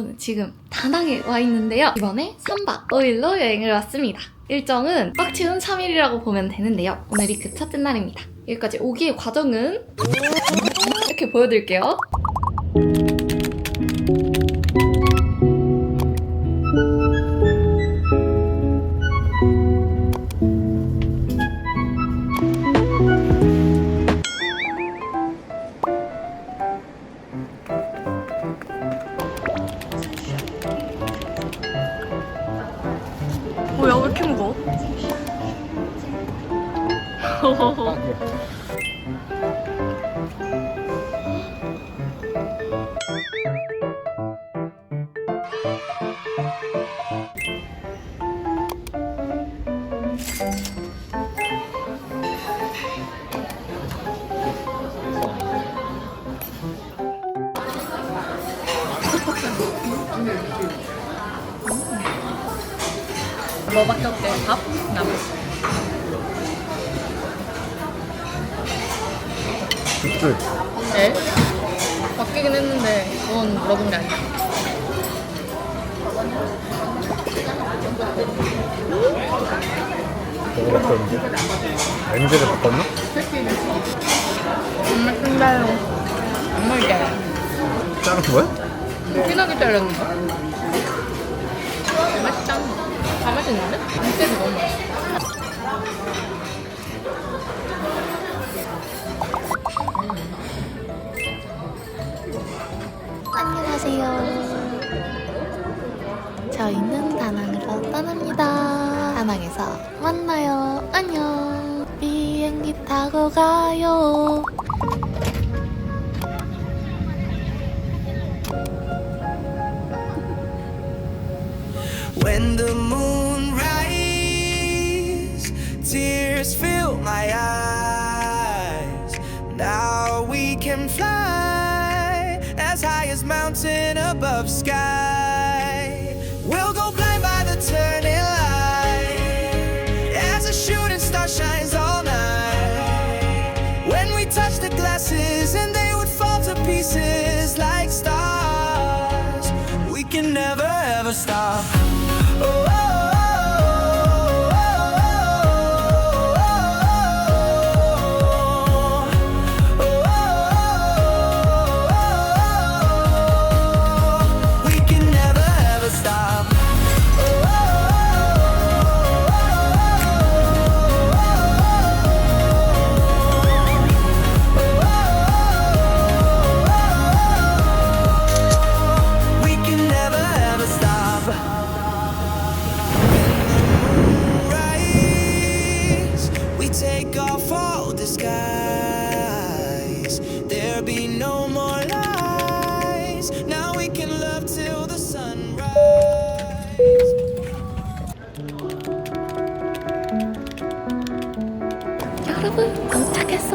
저는 지금 다낭에 와 있는데요. 이번에 3박 5일로 여행을 왔습니다. 일정은 빡치운 3일이라고 보면 되는데요. 오늘이 그 첫째 날입니다. 여기까지 오기의 과정은 이렇게 보여드릴게요 먹어봤었는데 렌즈를 바꿨나? 정말 큰가요? 정말 잘 자르는 거야? 진하게 잘랐는데? 맛있다 다 맛있는데? 육즙이 너무 맛있어 안녕하세요. 저희는 다낭으로 떠납니다. 다낭에서 만나요. 안녕. 비행기 타고 가요. Above sky.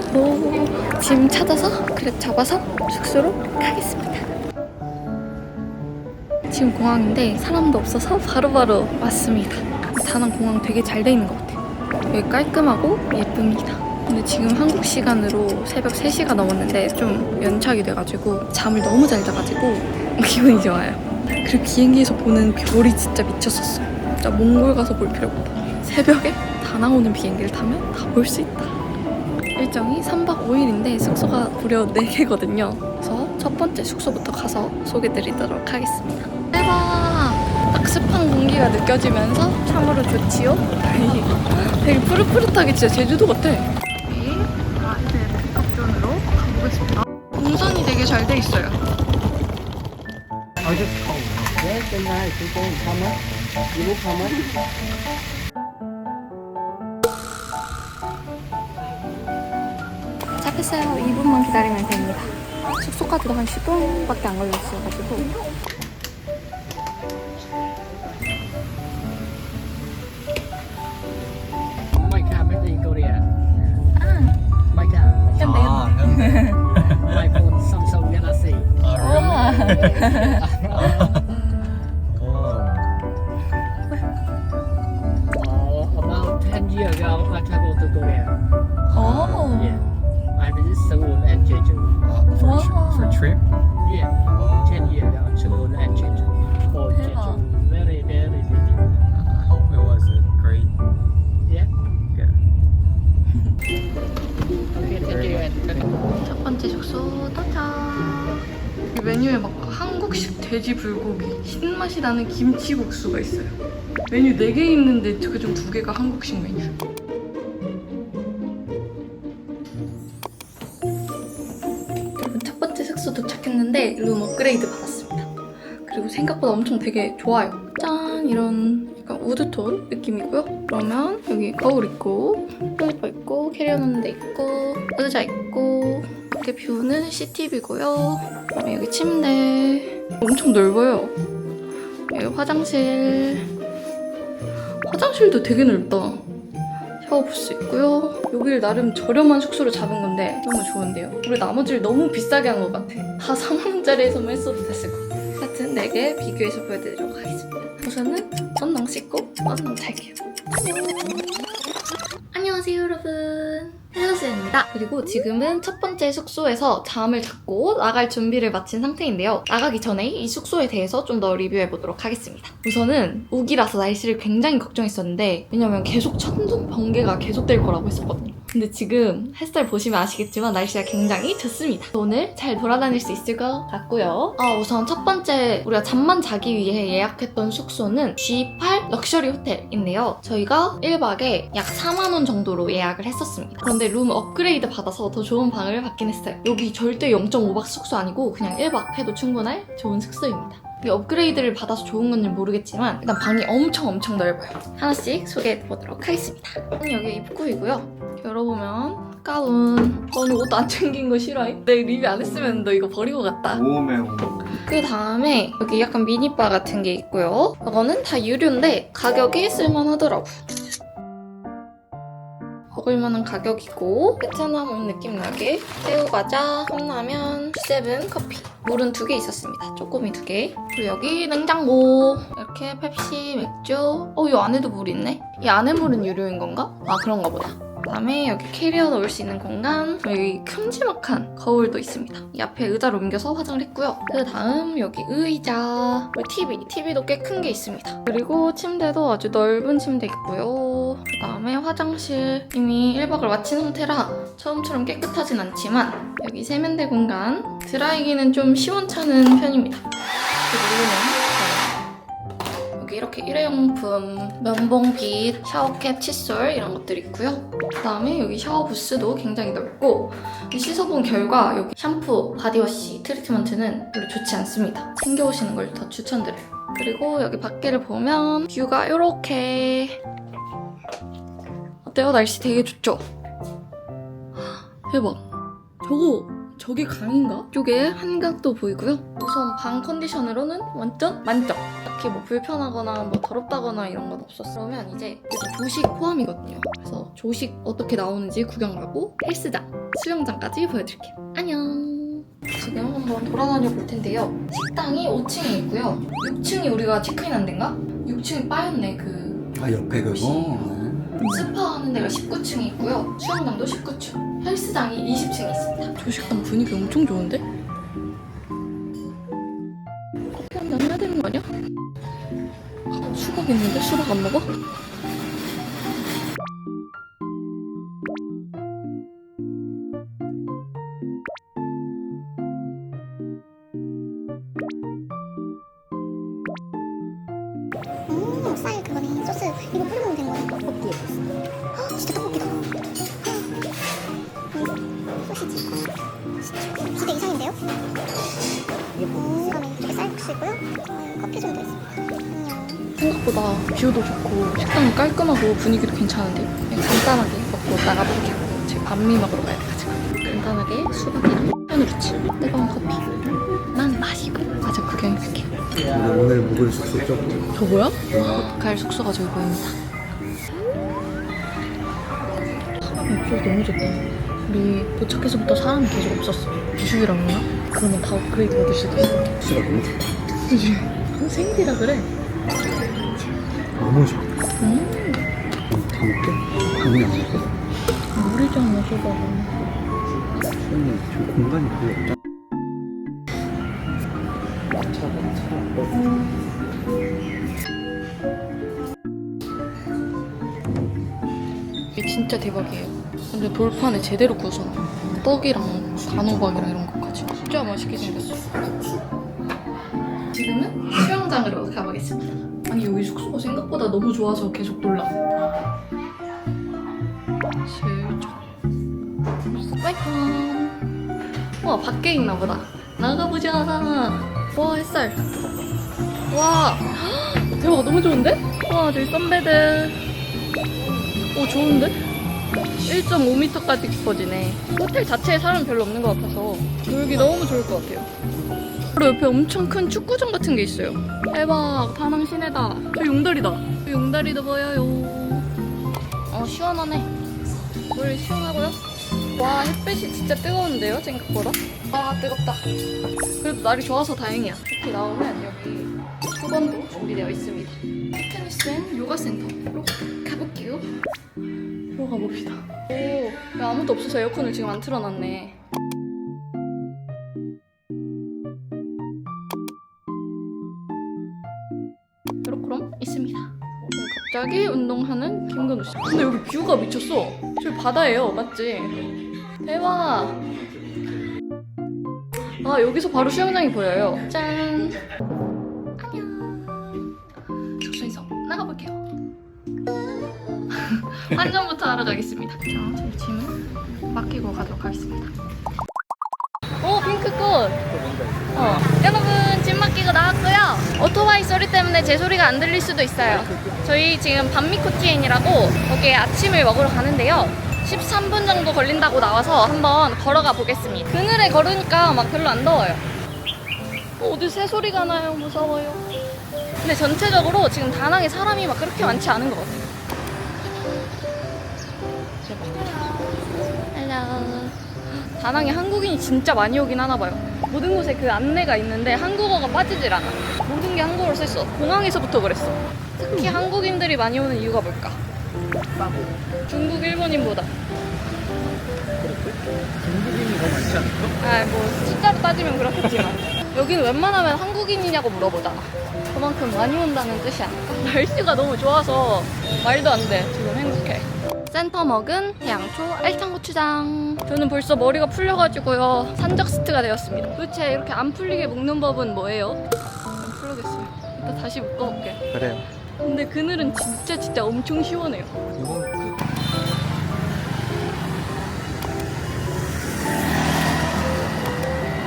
도착했어 짐 찾아서? 그랩 잡아서 숙소로 가겠습니다. 지금 공항인데 사람도 없어서 바로 바로 왔습니다. 다낭 공항 되게 잘 돼 있는 것 같아요. 여기 깔끔하고 예쁩니다. 근데 지금 한국 시간으로 새벽 3시가 넘었는데 좀 연착이 돼가지고 잠을 너무 잘 자가지고 기분이 좋아요. 그리고 비행기에서 보는 별이 진짜 미쳤었어요. 진짜 몽골 가서 볼 필요가 없다. 새벽에 다낭 오는 비행기를 타면 다 볼 수 있다 일정이 3박 5일인데 숙소가 무려 4개거든요. 그래서 첫 번째 숙소부터 가서 소개드리도록 하겠습니다. 대박! 딱 습한 공기가 느껴지면서 참으로 좋지요? 되게 푸릇푸릇하게 진짜 제주도 같아. 여기 아이들 백합존으로 가보겠습니다. 동선이 되게 잘 돼 있어요. I just call. Yes, and I people in Kama. You know Kama? 잡 혔어요. 2분만 기다리면 됩니다. 숙소까지도 한 10분밖에 안 걸렸어가지고. trip? Yeah, oh. 10 years ago and it for 대박. very, very busy. I hope it was a great. Yeah? Yeah. Okay, thank you. and- 첫 번째 숙소 도착. 이 메뉴에 막 한국식 돼지 불고기, 신맛이 나는 김치국수가 있어요. 메뉴 4개 있는데 그중 2개가 한국식 메뉴. 업그레이드 받았습니다. 그리고 생각보다 엄청 되게 좋아요. 짠 이런 약간 우드톤 느낌이고요. 그러면 여기 거울 있고 슬리퍼 있고 캐리어 놓는 데 있고 의자 있고 이렇게 뷰는 CCTV고요. 그다음에 여기 침대 엄청 넓어요. 여기 화장실 화장실도 되게 넓다. 샤워 부스 있고요. 여기를 나름 저렴한 숙소로 잡은 건데 너무 좋은데요. 우리 나머지를 너무 비싸게 한 것 같아. 다 4만원짜리에서만 했어도 됐을 것 같아. 하여튼 4개 비교해서 보여드리도록 하겠습니다. 우선은 언능 씻고 언능 잘게요. 안녕. 안녕하세요 여러분. 헬로스입니다. 그리고 지금은 첫 번째 숙소에서 잠을 잡고 나갈 준비를 마친 상태인데요. 나가기 전에 이 숙소에 대해서 좀 더 리뷰해보도록 하겠습니다. 우선은 우기라서 날씨를 굉장히 걱정했었는데 왜냐면 계속 천둥 번개가 계속될 거라고 했었거든요. 근데 지금 햇살 보시면 아시겠지만 날씨가 굉장히 좋습니다. 오늘 잘 돌아다닐 수 있을 것 같고요. 아 우선 첫 번째 우리가 잠만 자기 위해 예약했던 숙소는 G8 럭셔리 호텔인데요. 저희가 1박에 약 4만 원 정도로 예약을 했었습니다. 그런데 룸 업그레이드 받아서 더 좋은 방을 받긴 했어요. 여기 절대 0.5박 숙소 아니고 그냥 1박 해도 충분할 좋은 숙소입니다. 이 업그레이드를 받아서 좋은 건지 모르겠지만 일단 방이 엄청 엄청 넓어요. 하나씩 소개해 보도록 하겠습니다. 음, 여기 입구이고요. 열어보면 가운. 너는 옷 안 챙긴 거 싫어해? 내 리뷰 안 했으면 너 이거 버리고 갔다. 오메 오메. 그 다음에 여기 약간 미니바 같은 게 있고요. 이거는 다 유료인데 가격이 쓸만하더라고. 먹을만한 가격이고 베트남 온 느낌 나게 새우과자, 컵라면, 세븐 커피 물은 두 개 있었습니다. 쪼꼬미 두 개. 그리고 여기 냉장고 이렇게 펩시, 맥주 어, 이 안에도 물 있네? 이 안에 물은 유료인 건가? 아 그런가 보다. 그다음에 여기 캐리어 넣을 수 있는 공간 여기 큼지막한 거울도 있습니다. 이 앞에 의자를 옮겨서 화장을 했고요. 그 다음 여기 의자 그리고 TV TV도 꽤 큰 게 있습니다. 그리고 침대도 아주 넓은 침대 있고요. 그 다음에 화장실 이미 1박을 마친 상태라 처음처럼 깨끗하진 않지만 여기 세면대 공간 드라이기는 좀 시원찮은 편입니다. 그리고는 이렇게 일회용품, 면봉빗, 샤워캡, 칫솔 이런 것들 있고요. 그다음에 여기 샤워 부스도 굉장히 넓고 이 씻어본 결과 여기 샴푸, 바디워시, 트리트먼트는 별로 좋지 않습니다. 챙겨오시는 걸 더 추천드려요. 그리고 여기 밖에를 보면 뷰가 이렇게 어때요? 날씨 되게 좋죠? 대박. 저거 저게 강인가? 이쪽에 한강도 보이고요. 우선 방 컨디션으로는 완전 만족. 딱히 뭐 불편하거나 뭐 더럽다거나 이런 건 없었어요. 그러면 이제 조식 포함이거든요. 그래서 조식 어떻게 나오는지 구경 가고 헬스장, 수영장까지 보여드릴게요. 안녕. 지금 한번 돌아다녀 볼 텐데요. 식당이 5층에 있고요. 6층이 우리가 체크인 한 데인가? 6층이 빠였네 그 아 옆에 그거. 스파 하는 데가 19층에 있고요. 수영장도 19층. 헬스장이 20층에 있습니다. 조식당 분위기 엄청 좋은데? 커피 한잔 해야 되는 거 아니야? 수박 있는데? 수박 안 먹어? 괜찮은데 그냥 간단하게 먹고 나가볼게요. 지금 반미 먹으러 가야 돼가지고 간단하게 수박이랑 현우리치 뜨거운 커피 난 마시고 가자 구경해볼게요. 오늘 묵을 숙소죠? 저거야? 갈 숙소가 보입니다. 사람이 없어서 너무 좋다. 우리 도착해서부터 사람이 계속 없었어. 주식이랑 그나 그러면 다 업그레이드 받을 수도 있어. 숙소가 너무 좋다. 그지? 한 생일이라 그래. 너무 좋아. 음, 안 먹게? 물이잖아, 소바가. 수현이 저 공간이 별로 없잖아. 이게 진짜 대박이에요. 근데 돌판에 제대로 구워서 떡이랑 단호박이랑 이런 것까지 진짜 맛있게 생겼어. 지금은 수영장으로 가보겠습니다. 아니 여기 숙소가 생각보다 너무 좋아서 계속 놀라. 웰컴. 와 밖에 있나 보다. 나가보자. 와 햇살. 와 대박 너무 좋은데? 와 저기 선베드. 오 좋은데? 1.5m까지 깊어지네. 호텔 자체에 사람 별로 없는 것 같아서 놀기 너무 좋을 것 같아요. 바로 옆에 엄청 큰 축구장 같은 게 있어요. 대박, 다낭 시내다. 저 용다리다. 저 용다리도 보여요. 어, 시원하네. 물 시원하고요. 와, 햇빛이 진짜 뜨거운데요, 생각보다? 아, 뜨겁다. 그래도 날이 좋아서 다행이야. 이렇게 나오면 여기 수건도 준비되어 있습니다. 피트니스 앤 요가 센터로 가볼게요. 들어가 봅시다. 오, 왜 아무도 없어서 에어컨을 지금 안 틀어놨네. 그렇그럼 있습니다. 네, 갑자기 운동하는 김건우 씨. 근데 여기 뷰가 미쳤어. 저기 바다예요, 맞지? 대박. 아 여기서 바로 수영장이 보여요. 짠. 안녕. 숙소에서 나가볼게요. 안전부터 하러 가겠습니다. 자, 저희 짐을 맡기고 가도록 하겠습니다. 오, 핑크꽃! 어. 여러분, 짐 맡기고 나왔고요. 오토바이 소리 때문에 제 소리가 안 들릴 수도 있어요. 저희 지금 반미코티엔이라고 거기에 아침을 먹으러 가는데요. 13분 정도 걸린다고 나와서 한번 걸어가 보겠습니다. 그늘에 걸으니까 막 별로 안 더워요. 어, 어디 새 소리가 나요? 무서워요. 근데 전체적으로 지금 다낭에 사람이 막 그렇게 많지 않은 것 같아요. 헬로. 다낭에 한국인이 진짜 많이 오긴 하나 봐요. 모든 곳에 그 안내가 있는데 한국어가 빠지질 않아. 모든 게 한국어로 써있어. 공항에서부터 그랬어. 특히 한국인들이 많이 오는 이유가 뭘까? 중국, 일본인보다. 중국인이 더 많지 않을까? 아, 뭐 숫자로 따지면 그렇겠지만 여기는 웬만하면 한국인이냐고 물어보잖아. 그만큼 많이 온다는 뜻이 아닐까? 날씨가 너무 좋아서 말도 안 돼. 지금 행복해. 센터 먹은 양초 알탕 고추장. 저는 벌써 머리가 풀려가지고요. 산적스트가 되었습니다. 도대체 이렇게 안 풀리게 묶는 법은 뭐예요? 안 풀리겠어요. 일단 다시 묶어볼게. 그래요. 근데 그늘은 진짜 진짜 엄청 시원해요. 이건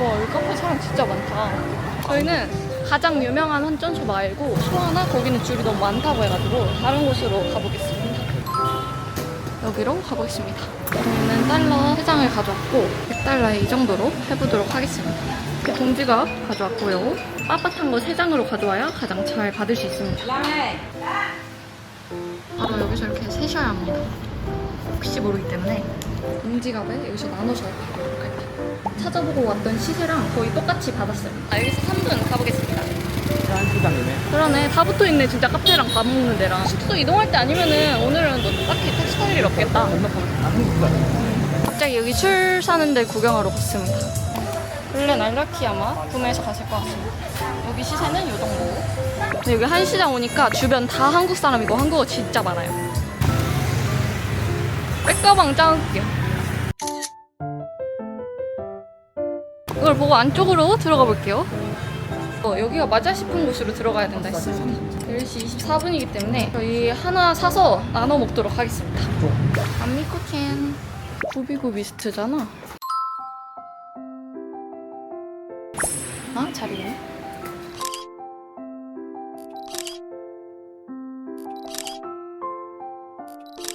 와, 여기 카페 사람 진짜 많다. 저희는 가장 유명한 한전소 말고 소하나 거기는 줄이 너무 많다고 해가지고 다른 곳으로 가보겠습니다. 여기로 가보겠습니다. 저희는 달러 3장을 가져왔고 100달러에 이 정도로 해보도록 하겠습니다. 그 동지가 가져왔고요. 빳빳한 거 3장으로 가져와야 가장 잘 받을 수 있습니다. 바로 여기서 이렇게 세셔야 합니다. 혹시 모르기 때문에 인지갑에 여기서 나눠서 가도록 할게요. 찾아보고 왔던 시세랑 거의 똑같이 받았어요. 아, 여기서 3분 가보겠습니다. 한시장이네. 그러네. 다 붙어 있네. 진짜 카페랑 밥 먹는 데랑. 숙소 이동할 때 아니면은 오늘은 너 딱히 택시 탈일 없겠다. 아. 갑자기 여기 술 사는 데 구경하러 갔습니다. 원래는 알라키 아마 구매해서 갔을 것 같습니다. 여기 시세는 이 정도. 근데 여기 한시장 오니까 주변 다 한국 사람이고 한국어 진짜 많아요. 백가방 짜올게요. 이걸 보고 안쪽으로 들어가 볼게요. 어, 여기가 맞아 싶은 곳으로 들어가야 된다 했습니다. 10시 24분이기 때문에 저희 하나 사서 나눠 먹도록 하겠습니다. 안미코캔 구비구 미스트잖아. 아, 잘 있네.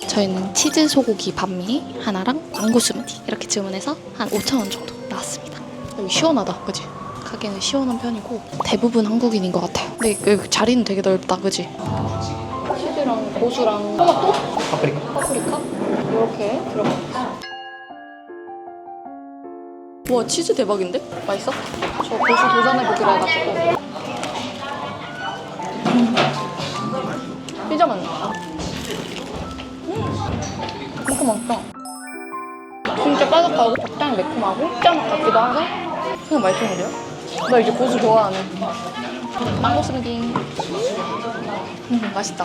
저희는 치즈 소고기 반미 하나랑 망고 스무디 이렇게 주문해서 한 5,000원 정도 나왔습니다. 여기 시원하다, 그지? 가게는 시원한 편이고 대부분 한국인인 것 같아요. 근데 여기 자리는 되게 넓다, 그지? 치즈랑 고수랑 토마토? 파프리카. 파프리카 이렇게 있어. 와 치즈 대박인데? 맛있어? 저 고수 도전해보기로 해가지고 음. 피자 맛나 음. 이거 맛있다 진짜 바삭하고 적당히 매콤하고 피자 맛 같기도 하고 그냥 맛있는데요? 나 이제 고수 좋아하네 망고 스무디 음, 맛있다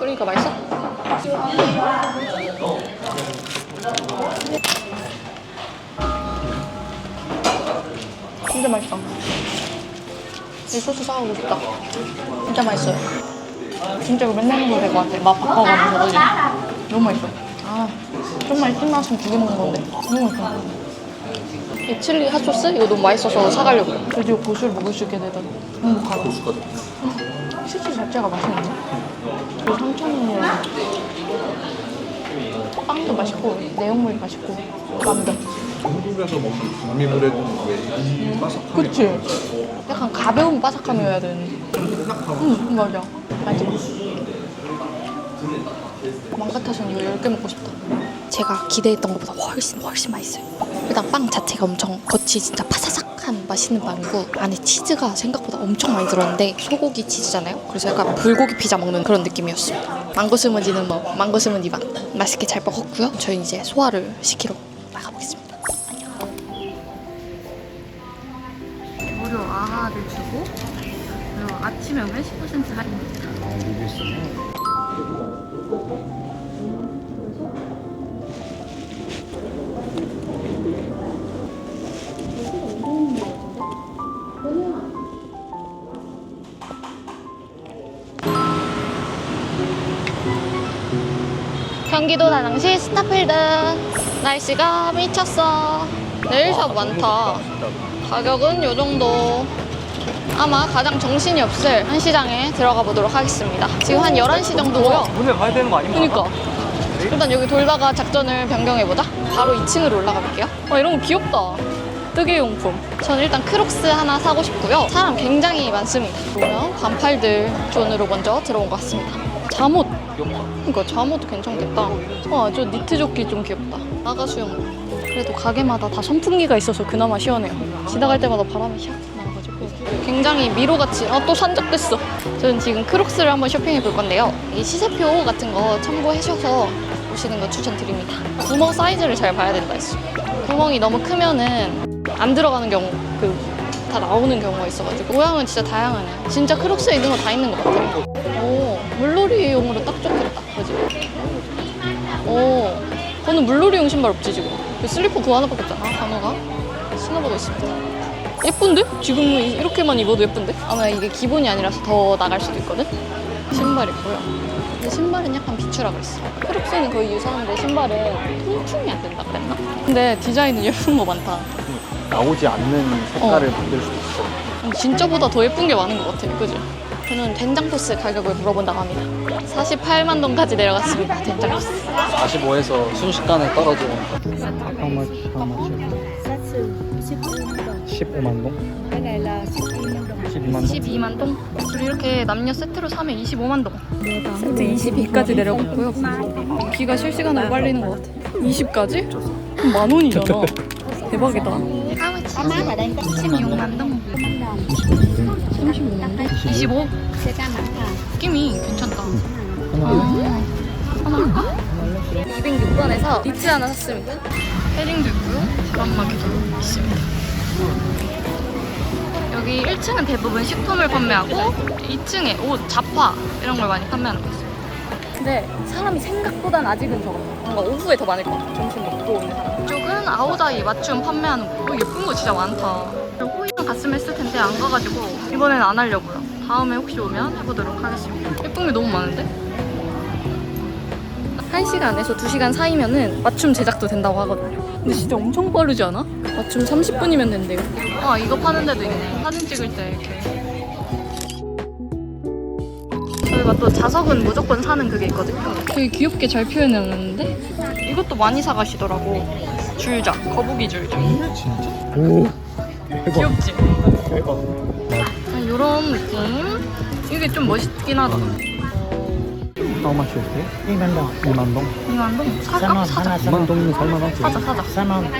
그러니까 맛있어? 진짜 맛있다. 이 소스 사오고 싶다. 진짜 맛있어요. 진짜 이거 맨날 먹어도 될 것 같아. 맛 바꿔가면서 그지? 너무 맛있어. 아, 정말 신맛으면 두 개 먹는 건데. 너무 맛있어. 이 칠리 핫소스? 이거 너무 맛있어서 사가려고. 드디어 고수를 먹을 수 있게 되더니 행복하다. 고수까지. 치즈 자체가 맛있는데? 그리고 3,000원이랑 빵도 맛있고, 내용물이 맛있고, 완벽. 한국에서 먹는 왜 바삭함이 그치? 약간 가벼운 바삭함이어야 되는데. 응, 맞아. 맞아. 맘 같아서는 이거 10개 먹고 싶다. 제가 기대했던 것보다 훨씬 훨씬 맛있어요. 일단 빵 자체가 엄청 겉이 진짜 파사삭 한 맛있는 빵이고 안에 치즈가 생각보다 엄청 많이 들었는데 소고기 치즈잖아요. 그래서 약간 불고기 피자 먹는 그런 느낌이었습니다. 망고 스무디는 뭐 망고 스무디 맛 맛있게 잘 먹었고요. 저희 이제 소화를 시키러 나가보겠습니다. 무료 아하를 주고 그리고 아침에 오면 10% 할인입니다. 경기도 다낭시 스타필드. 날씨가 미쳤어. 네일샵 많다. 가격은 요 정도. 아마 가장 정신이 없을 한 시장에 들어가 보도록 하겠습니다. 지금 한 11시 정도고요. 문을 봐야 되는 거 아닙니까? 그니까. 일단 여기 돌다가 작전을 변경해보자. 바로 2층으로 올라가 볼게요. 와 이런 거 귀엽다. 뜨개용품. 저는 일단 크록스 하나 사고 싶고요. 사람 굉장히 많습니다. 보면 반팔들 존으로 먼저 들어온 것 같습니다. 잠옷 그러니까 잠옷도 괜찮겠다. 와저 니트 조끼 좀 귀엽다. 나가 수영 그래도 가게마다 다 선풍기가 있어서 그나마 시원해요. 지나갈 때마다 바람이 샥 나와가지고. 굉장히 미로같이 아 또 산적됐어. 저는 지금 크록스를 한번 쇼핑해 볼 건데요. 이 시세표 같은 거 참고하셔서 오시는 거 추천드립니다. 구멍 사이즈를 잘 봐야 된다 했어. 구멍이 너무 크면은 안 들어가는 경우 그 다 나오는 경우가 있어가지고. 모양은 진짜 다양하네 진짜 크록스에 있는 거 다 있는 것 같아 오 물놀이용으로 딱? 오 저는 물놀이용 신발 없지 지금 그 슬리퍼 그거 하나밖에 없잖아 단호가 신어보고 있습니다 예쁜데? 지금 이렇게만 입어도 예쁜데? 아마 이게 기본이 아니라서 더 나갈 수도 있거든? 신발 있고요 근데 신발은 약간 비추라 그랬어 크록스는 거의 유사한데 신발은 통풍이 안 된다 그랬나? 근데 디자인은 예쁜 거 많다 나오지 않는 색깔을 어. 만들 수도 있어. 진짜보다 더 예쁜 게 많은 것 같아요 그지? 저는 된장 토스 가격을 물어본다고 합니다 48만 동까지 내려갔습니다 된장 토스 45에서 순식간에 떨어져. How much? How much? 15만 동? 12만 동? 22만 동? 그리고 이렇게 남녀 세트로 사면 25만 동 세트 22까지 내려갔고요 기가 실시간으로 빨리는 것 같아 20까지? 만 원이잖아 대박이다 16만 동 35만 동? 25? 느낌이 괜찮다 아, 하나 할까? 206번에서 니트 하나 샀습니다 패딩도 있고요 바람막이도 있습니다 여기 1층은 대부분 식품을 판매하고 2층에 옷, 잡화 이런 걸 많이 판매하는 곳이에요. 근데 사람이 생각보다는 아직은 적어. 뭔가 오후에 더 많을 것 같아. 점심 먹고 오는 사람. 이쪽은 아오다이 맞춤 판매하는 곳. 어, 예쁜 거 진짜 많다. 갔으면 했을 텐데 안 가가지고 이번엔 안 하려고요. 다음에 혹시 오면 해보도록 하겠습니다. 예쁜 게 너무 많은데? 1시간에서 2시간 사이면은 맞춤 제작도 된다고 하거든요. 근데 진짜 엄청 빠르지 않아? 맞춤 30분이면 된대요. 아, 이거 파는 데도 있네. 사진 찍을 때 이렇게. 저희가 또 자석은 무조건 사는 그게 있거든요. 되게 귀엽게 잘 표현해놨는데? 이것도 많이 사가시더라고. 줄자, 거북이 줄자. 진짜? 오! 귀엽지? 대박. 이런 느낌? 이게 좀 멋있긴 하다. How much is it? 2만 동. 2만 동? 2만 동? 살까? 사자. 2만 동이면 살만하지. 사자, 사자. 4만. 어?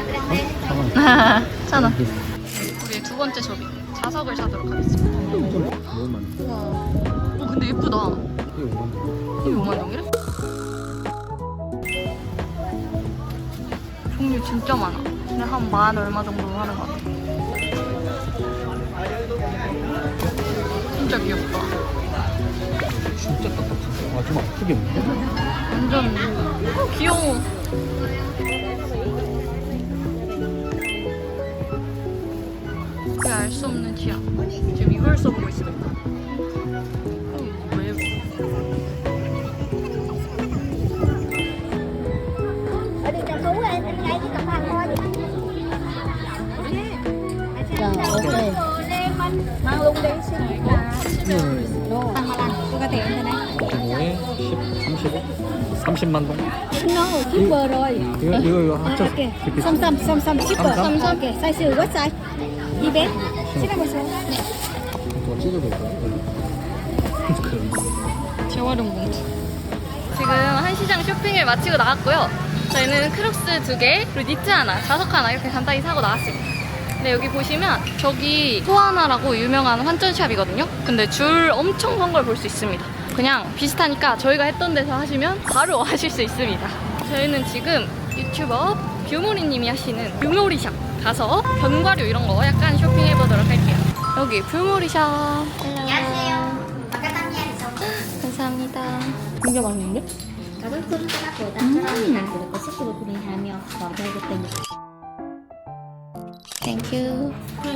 4만. 천 원. 우리의 두 번째 소비. 자석을 사도록 하겠습니다. 너무. 우와. 오, 근데 예쁘다. 이게 5만 동. 이게 5만 동이래? 종류 진짜 많아. 근데 한 만 얼마 정도 하는 것 같아. 진짜 귀엽다. 진짜 딱딱하다. 아, 좀 아프겠는데? 완전 어, 귀여워. 그게 알수 없는 취향. 지금 이걸 써보고. 어, 왜? ở đi ngay cái cặp Rồi, ok. mang luôn đi xin 네. có tiền thôi đấy 55에 10, 35? 30만 동? nó super rồi 이거, 이거, 이거 합쳐. ok 깊이. xong xong xong xong super Xong xong. ok size size what size gì bé xin năm số 더 찢어볼까요? 그럼. 재활용 봉투. 지금 한시장 쇼핑을 마치고 나갔고요. 저희는 크록스 두 개, 그리고 니트 하나, 자석 하나 이렇게 간단히 사고 나왔습니다. 근데 여기 보시면 저기 소하나라고 유명한 환전샵이거든요. 근데 줄 엄청 선 걸 볼 수 있습니다. 그냥 비슷하니까 저희가 했던 데서 하시면 바로 하실 수 있습니다. 저희는 지금 유튜버 뷰모리님이 하시는 뷰모리샵 가서 견과류 이런 거 약간 쇼핑해보도록 할게요. 여기 뷰모리샵. 안녕하세요 마카다미아 감사합니다. 굉장히 많은데? 가족들은 생각보다 사람이 그리고 스스로 구매하며 더 되겠군요 땡큐. 또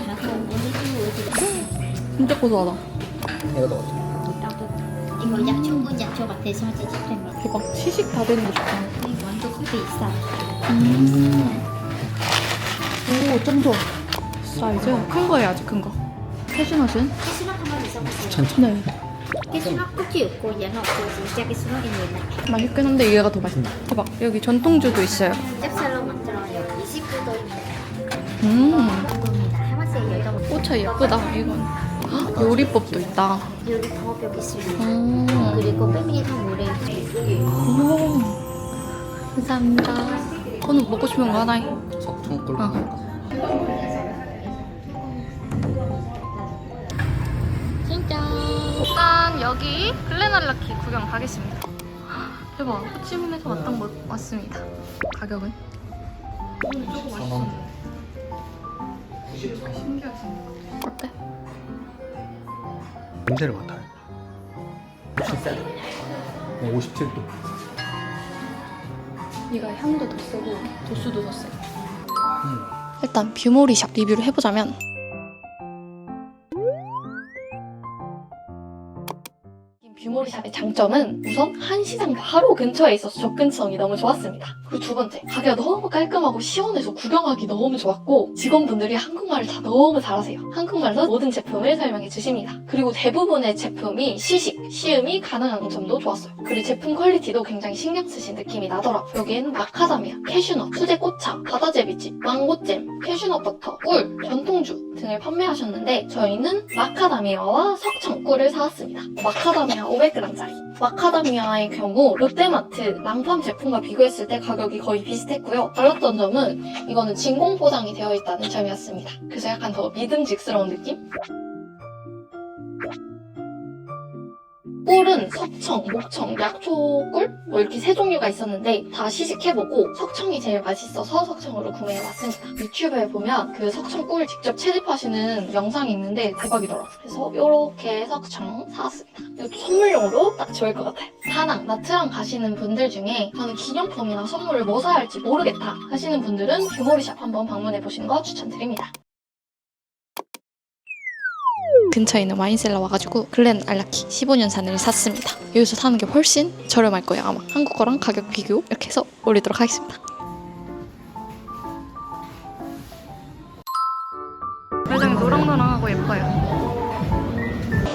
진짜 고소하다. 이거 넣어줘. 이거 약초 약초 같아서 진짜 됩니다 대박. 시식 다 되는 거 좋다. 완전 커피 있어 오, 좀 좋아. 사이즈 큰 거예요, 아주 큰 거. 캐슈넛은? 캐슈넛 한번 있어보세요 천천. 네. 캐슈넛 끝이 없고 얘는 없고 진짜 캐슈넛입니다 맛있긴 한데 얘가 더 맛있다. 대박. 여기 전통주도 있어요. 만들어요 29도입니다 음, 꽃차 예쁘다, 이건. 헉, 요리법도 있다. 요리 방어벽 있습니다 음, 그리고 빼미랑 물에 오. 감사합니다. 오늘 먹고 싶은 거 하나 해. 석통 꿀. 어. 진짜. 일단 여기 글렌알라키 구경 가겠습니다. 헉, 대박. 호치민에서 왔던 거 왔습니다. 가격은? 선원. 신기하지? 어때? 냄새를 맡아요. 57. 57도. 얘가 향도 더 세고 도수도 더 세. 음. 일단 뷰모리샵 리뷰를 해보자면 뷰모리샵의 장점은 우선 한 시장 바로 근처에 있어서 접근성이 너무 좋았습니다. 그리고 두 번째, 가게가 너무 깔끔하고 시원해서 구경하기 너무 좋았고 직원분들이 한국말을 다 너무 잘하세요. 한국말로 모든 제품을 설명해 주십니다. 그리고 대부분의 제품이 시식, 시음이 가능한 점도 좋았어요. 그리고 제품 퀄리티도 굉장히 신경 쓰신 느낌이 나더라고요. 여기에는 마카다미아, 캐슈넛, 수제 꽃차, 바다제비집, 망고잼, 캐슈넛 버터, 꿀, 전통주 등을 판매하셨는데 저희는 마카다미아와 석청꿀을 사왔습니다. 마카다미아 500g짜리. 마카다미아의 경우 롯데마트 랑팜 제품과 비교했을 때 가격이 거의 비슷했고요. 달랐던 점은 이거는 진공 포장이 되어 있다는 점이었습니다. 그래서 약간 더 믿음직스러운 느낌? 꿀은 석청, 목청, 약초꿀 뭐 이렇게 세 종류가 있었는데 다 시식해보고 석청이 제일 맛있어서 석청으로 구매해봤습니다. 유튜브에 보면 그 석청꿀 직접 채집하시는 영상이 있는데 대박이더라고요. 그래서 이렇게 석청 사왔습니다. 이것도 선물용으로 딱 좋을 것 같아요. 다낭, 나트랑 가시는 분들 중에 저는 기념품이나 선물을 뭐 사야 할지 모르겠다 하시는 분들은 규모리샵 한번 방문해보시는 거 추천드립니다. 근처에 있는 와인셀러 와가지고 글렌 알라키 15년산을 샀습니다. 여기서 사는 게 훨씬 저렴할 거예요 아마. 한국 거랑 가격 비교 이렇게 해서 올리도록 하겠습니다. 매장이 노랑노랑하고 예뻐요.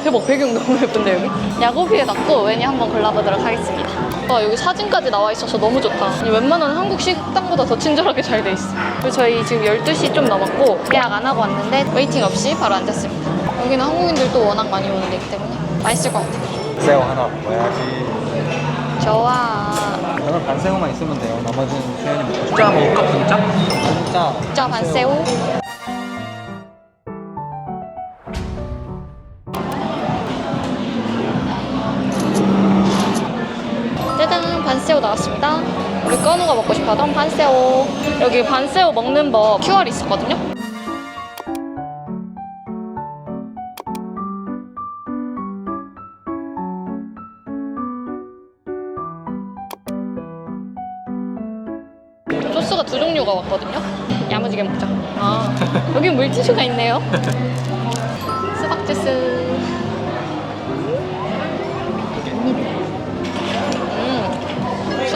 대박 배경 너무 예쁜데 여기? 야구비에 놨고 웬이 한번 골라보도록 하겠습니다. 와 여기 사진까지 나와 있어서 너무 좋다. 웬만한 한국 식당보다 더 친절하게 잘 돼 있어. 그리고 저희 지금 12시 좀 넘었고 예약 안 하고 왔는데 웨이팅 없이 바로 앉았습니다. 여기는 한국인들도 워낙 많이 오는 데이기 때문에 맛있을 것 같아요. 새우 하나 먹어야지. 좋아. 저는 반새우만 있으면 돼요. 나머지는 수현이 먹고 싶어. 진짜 먹을까, 진짜? 진짜. 진짜 반새우. 반새우 나왔습니다. 우리 건우가 먹고 싶어하던 반새우. 여기 반새우 먹는 법 QR 있었거든요. 소스가 두 종류가 왔거든요. 야무지게 먹자. 아, 여기 물티슈가 있네요.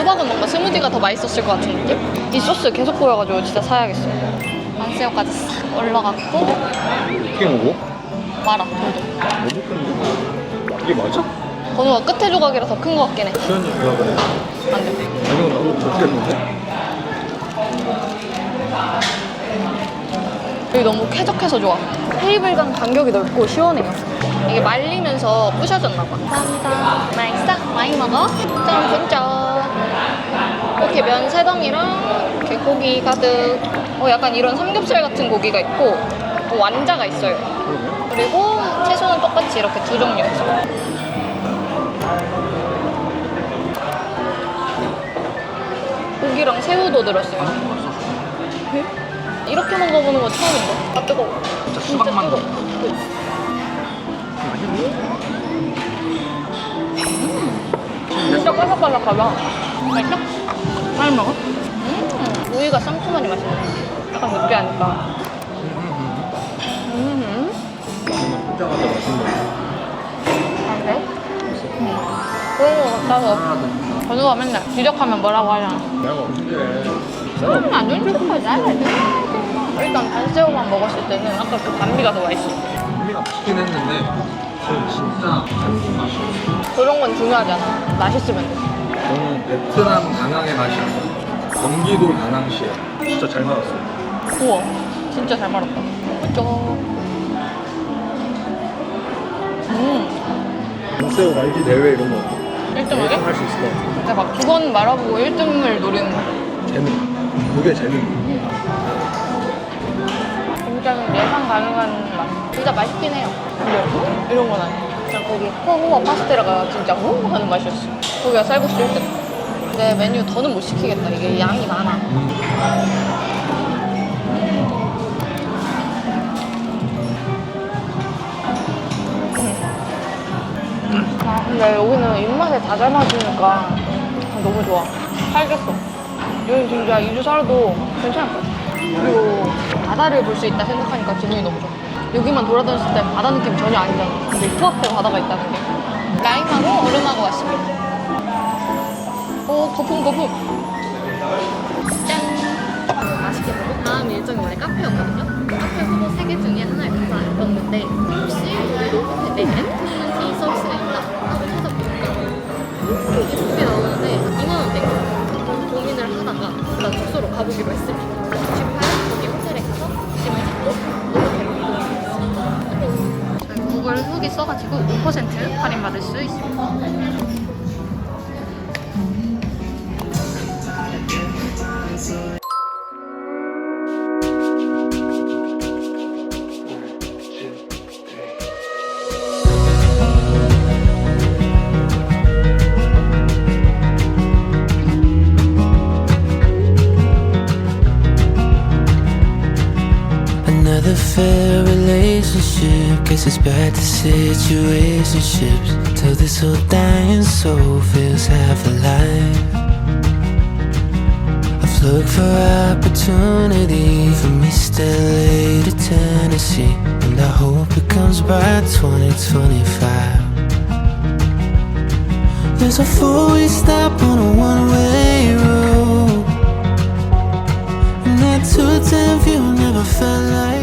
수박은 뭔가 스무디가 더 맛있었을 것 같은 느낌? 이 소스 계속 보여가지고 진짜 사야겠어. 만새우까지 싹 올라갔고 이게 뭐고? 마라 저도. 이게 맞아? 건우가 끝에 조각이라 더 큰 것 같긴 해. 수현이 뭐야 그래? 안 돼. 아니 이거 나도 못겠는데? 여기 너무 쾌적해서 좋아. 테이블 간 간격이 넓고 시원해요. 이게 말리면서 부셔졌나 봐. 감사합니다. 맛있어? 많이 먹어? 짠, 진짜. 이렇게 면 세 덩이랑 이렇게 고기 가득. 어, 약간 이런 삼겹살 같은 고기가 있고 또 완자가 있어요. 그리고 채소는 똑같이 이렇게 두 종류 있어요. 고기랑 새우도 들었어요. 이렇게 먹어보는 건 처음인 거. 아 뜨거워. 진짜 수박만 뜨거워. 진짜 바삭바삭하다. 맛있어? 빨리 먹어. 음, 우유가 상큼하니 맛있네. 약간 느끼하니까. 음, 혼자가도 맛있는 안 돼? 응. 그런 거 같아서 건우가 맨날 지적하면 뭐라고 하잖아. 내가 언제 그러면 안 좋은 쪽까지 알아야 돼. 일단 단새우만 먹었을 때는 아까 그 반미가 더 맛있어. 우리가 맛있긴 했는데 저는 진짜 한국 맛이었어 그런 건 중요하지 않아. 맛있으면 돼. 저는 베트남 다낭의 맛이 경기도 다낭시에 진짜 잘 나왔어요 우와, 진짜 잘 말았다. 그죠? 음, 인세오 말기 대회 이런 거 1등하게? 할수 있을 것 같아 근데 막두 번 말아보고 1등을 노리는 거. 재능 그게 재능 굉장히 예상 가능한 맛. 진짜 맛있긴 해요. 근데 이런 건 아니에요. 그냥 거기 코우와 파스텔라가 진짜 후 하는 맛이었어. 거기가 쌀국수 1등. 근데 메뉴 더는 못 시키겠다. 이게 양이 많아. 아, 근데 여기는 입맛에 다 잘 맞으니까 너무 좋아. 살겠어. 여기 진짜 2주 살아도 괜찮을 것 같아. 그리고 바다를 볼 수 있다 생각하니까 기분이 너무 좋아. 여기만 돌아다녔을 때 바다 느낌 전혀 아니잖아. 근데 코앞에 바다가 있다는 게. 라임하고 얼음하고 왔습니다. 오, 거품, 거품. 짠! 맛있게 먹고 다음 일정이 원래 카페였거든요. 카페 후보 3개 중에 하나를 골라봤는데 혹시 우리 로봇에 내는 티 서비스가 있나 하고 찾아보니까 예쁘게 나오는데 2만 원대 고민을 하다가 일단 숙소로 가보기로 했습니다. 후기 써가지고 5% 할인 받을 수 있습니다. Bad situationships till this whole dying soul feels half alive. I've looked for opportunity from East LA to Tennessee, and I hope it comes by 2025. There's a four-way stop on a one-way road, and that 210 view never felt like.